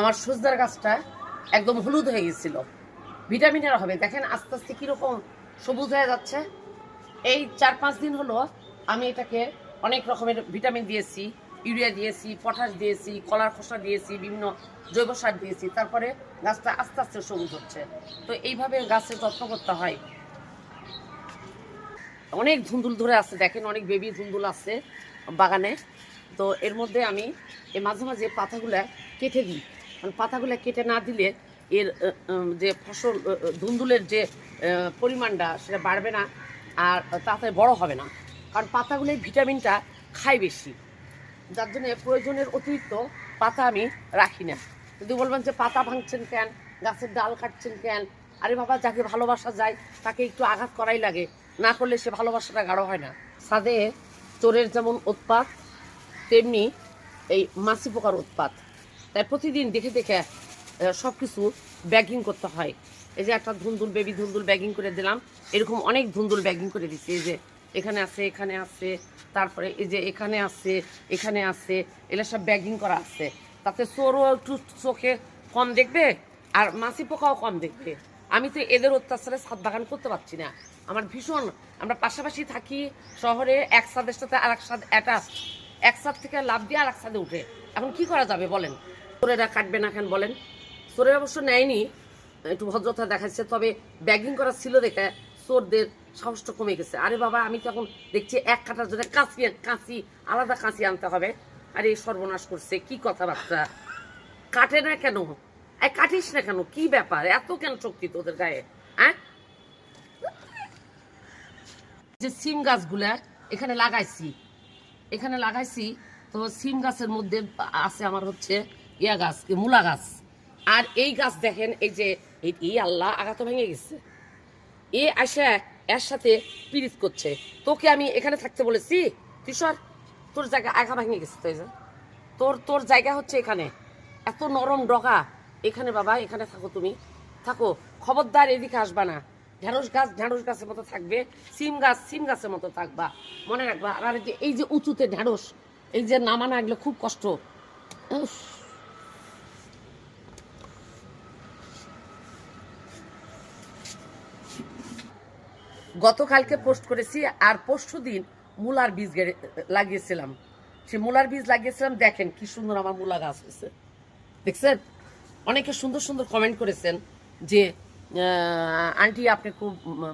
আমার সজদার গাছটা একদম হলুদ হয়ে গেছিল। ভিটামিনের হবে। দেখেন আস্তে আস্তে কীরকম সবুজ হয়ে যাচ্ছে। এই চার পাঁচ দিন হলো আমি এটাকে অনেক রকমের ভিটামিন দিয়েছি, ইউরিয়া দিয়েছি, পটাশ দিয়েছি, কলার খোসা দিয়েছি, বিভিন্ন জৈব সার দিয়েছি। তারপরে গাছটা আস্তে আস্তে সবুজ হচ্ছে। তো এইভাবে গাছের যত্ন করতে হয়। অনেক ধুন্দুল ধরে আছে। দেখেন অনেক বেবি ধুন্দুল আছে বাগানে। তো এর মধ্যে আমি এই মাঝে মাঝে পাতাগুলা কেটে দিই। পাতাগুলা কেটে না দিলে এর যে ফসল ধুন্দুলের যে পরিমাণটা সেটা বাড়বে না আর তাড়াতাড়ি বড় হবে না। কারণ পাতাগুলোর ভিটামিনটা খায় বেশি। যার জন্য প্রয়োজনের অতিরিক্ত পাতা আমি রাখি না। যদি বলবেন যে পাতা ভাঙছেন কেন? গাছের ডাল কাটছেন কেন? আরে বাবা, যাকে ভালোবাসা যায়, তাকে একটু আঘাত করাই লাগে। না করলে সে ভালোবাসাটা গাঢ় হয় না। ছাদে চোরের যেমন উৎপাত, তেমনি এই মাছি পোকার উৎপাত। তাই প্রতিদিন দেখে দেখে সব কিছু ব্যাগিং করতে হয়। এই যে একটা ধুন্দুল বেবি ধুন্দুল ব্যাগিং করে দিলাম। এরকম অনেক ধুন্দুল ব্যাগিং করে দিচ্ছি এই যে এখানে আছে এখানে আছে, তারপরে এই যে এখানে আছে এখানে আছে, এগুলো সব ব্যাগিং করা আছে। তাতে চোরও একটু চোখে কম দেখবে, আর মাছি পোকাও কম দেখবে। আমি তো এদের অত্যাচারে ছাদ বাগান করতে পারছি না। আমার ভীষণ, আমরা পাশাপাশি থাকি শহরে, এক ছাদের সাথে আর এক ছাদ অ্যাটাচ। এক ছাদ থেকে লাভ দিয়ে আর এক ছাদে উঠে। এখন কি করা যাবে বলেন? চোরেরা কাটবে না কেন বলেন? চোরের অবশ্য নেয়নি, একটু ভদ্রতা দেখাচ্ছে, তবে ব্যাগিং করা ছিল দেখে চোরদের সাহসটা কমে গেছে। আরে বাবা, আমি তখন দেখছি এক কাটার জন্য কাঁচি কাঁচি, আলাদা কাঁচি আনতে হবে। আরে সর্বনাশ করছে, কি কথাবার্তা কাটে না কেন? এই কাটিস না কেন? কি ব্যাপার? এত কেন শক্তি তোদের গায়ে? হ্যাঁ? যে সিম গাছগুলা এখানে লাগাইছি এখানে লাগাইছি, তো সিম গাছের মধ্যে আছে আমার হচ্ছে ইয়া গাছ মূলা গাছ। আর এই গাছ দেখেন, এই যে, এই- আল্লাহ আঘাত ভেঙে গেছে। এ আসে এর সাথে পিরিত করছে। তোকে আমি এখানে থাকতে বলেছি? তুই সর। তোর জায়গা আগা ভেঙে গেছে তো এই তোর তোর জায়গা হচ্ছে এখানে। এত নরম ডগা। এখানে বাবা, এখানে থাকো তুমি। থাকো। খবরদার এদিকে আসবা না। ঢেঁড়স গাছ, ঢেঁড়স গাছের মতো থাকবে। সিম গাছ, সিম গাছের মতো থাকবা। মনে রাখবা, আর এই যে এই যে উঁচুতে ঢেঁড়স, এই যে নামানো এগুলো খুব কষ্ট। গতকালকে পোস্ট করেছি, আর পরশু দিন মূলার বীজ লাগিয়েছিলাম। সে মূলার বীজ লাগিয়েছিলাম, দেখেন কি সুন্দর আমার মূলা গাছ হয়েছে। দেখছেন? অনেকে সুন্দর সুন্দর কমেন্ট করেছেন যে আন্টি, আপনি খুব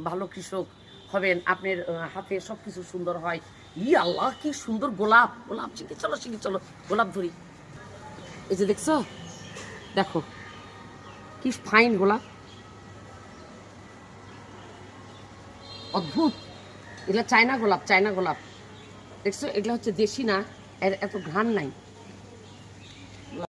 ভালো কৃষক হবেন, আপনার হাতে সব কিছু সুন্দর হয়। ই আল্লাহ, কি সুন্দর গোলাপ। গোলাপ শিখে চলো শিখে চলো, গোলাপ ধরি। এই যে দেখছ? দেখো, কি ফাইন গোলাপ। অদ্ভুত। এগুলো চায়না গোলাপ চায়না গোলাপ। দেখছ, এগুলো হচ্ছে দেশি না, এর এত ঘ্রাণ নাই।